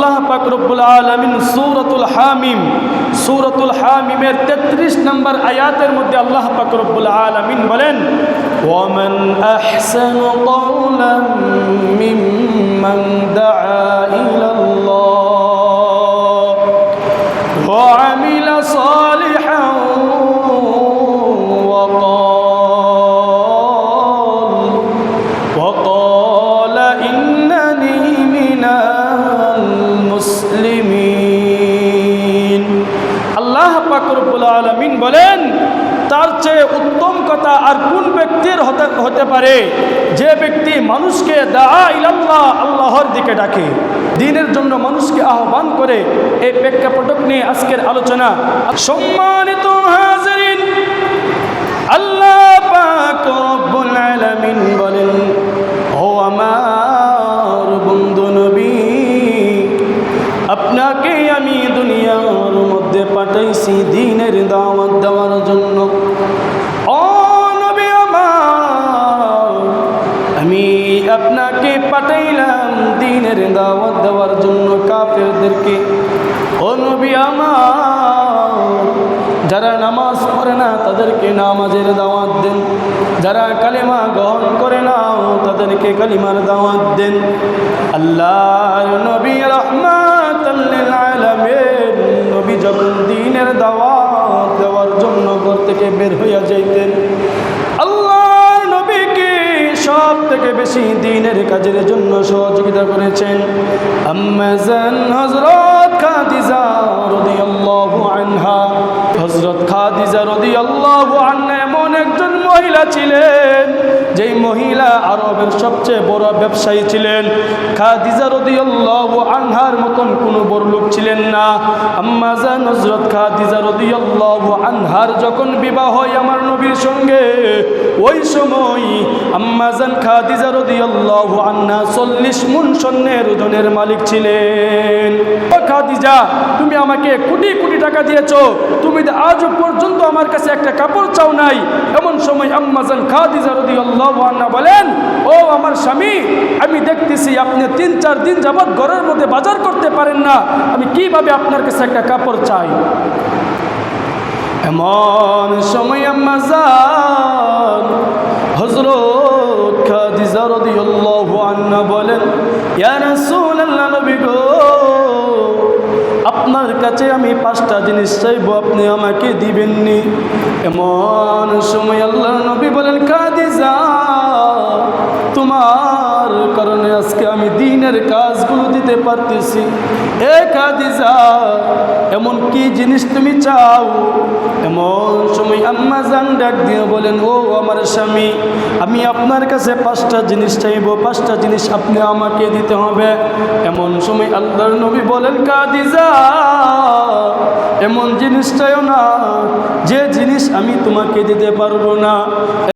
আল্লাহ পাকরবুল আলমিন আলামিন হামিম, সুরতুল হামিমের 33 নম্বর আয়াতের মধ্যে আল্লাহ পাকরবুল আলমিন বলেন আহসানু আলামিন বলেন, তার চেয়ে উত্তম কথা আর কোন ব্যক্তির হতে পারে? যে ব্যক্তি মানুষকে দা ইলাল্লাহ, আল্লাহর দিকে ডাকে, দিনের জন্য মানুষকে আহ্বান করে, এই প্রেক্ষাপটক নিয়ে আজকের আলোচনা। সম্মানিত হাজিরিন পাঠাইছি দিনের দাওয়াত দেওয়ার জন্য। আমি আপনাকে পাঠাইলাম দিনের দাওয়াত দেওয়ার জন্য কাফেরদেরকে। ও নবী আমার, যারা নামাজ পড়ে না তাদেরকে নামাজের দাওয়াত দেন। যারা কালিমা গ্রহণ করে না তাদেরকে কালিমার দাওয়াত দেন। আল্লাহ নবী বের হইয়া যাইতেন। আল্লাহ নবীকে সব থেকে বেশি দিনের কাজের জন্য সহযোগিতা করেছেন। আম্মাজান হজরত খাদিজা রাদিয়াল্লাহু আনহা। হযরত খাদিজা রাদিয়াল্লাহু আনহা এমন একজন মহিলা ছিলেন যেই মহিলা আরবের সবচেয়ে বড় ব্যবসায়ী ছিলেন, খাদিজা রাদিয়াল্লাহু আনহার মতন কোনো বড় লোক ছিলেন না। আম্মাজা হযরত খাদিজা রাদিয়াল্লাহু আনহার যখন বিবাহ হয় আমার নবীর সঙ্গে ওই সময় আম্মাজান খাদিজা রাদিয়াল্লাহু আনহা 40 মুন স্বর্ণের ওজনের মালিক ছিলেন। ও খাদিজা, তুমি আমাকে কোটি কোটি টাকা দিয়েছ। তুমি আজ পর্যন্ত আমার কাছে একটা কাপড় চাও নাই। এমন সময় আম্মাজান খাদিজা রাদিয়াল্লাহু আনহা বলেন, ও আমার স্বামী, আমি দেখতেছি আপনি তিন চার দিন যাবৎ ঘরের মধ্যে বাজার করতে পারেন না। আমি কীভাবে আপনার কাছে একটা কাপড় চাই? এমন সময় আম্মাজান হজরত খাদিজা রাদিয়াল্লাহু আনহা বলেন, ইয়া রাসূলুল্লাহ নবী গো, আপনার কাছে আমি পাঁচটা জিনিস চাইব, আপনি আমাকে দিবেননি। এমন সময় আল্লাহ নবী বলেন, খাদিজা, তোমার কারণে আজকে আমি দিনের কাজগুলো দিতে পারতেছি। এ খাদিজা, এমন কি জিনিস তুমি চাও? জান ডাক দিয়ে বলেন, ও আমার স্বামী, আমি আপনার কাছে পাঁচটা জিনিস চাইব, পাঁচটা জিনিস আপনি আমাকে দিতে হবে। এমন সময় আল্লাহর নবী বলেন, কাদিজা, এমন জিনিস চাইও না, যে জিনিস আমি তোমাকে দিতে পারব না।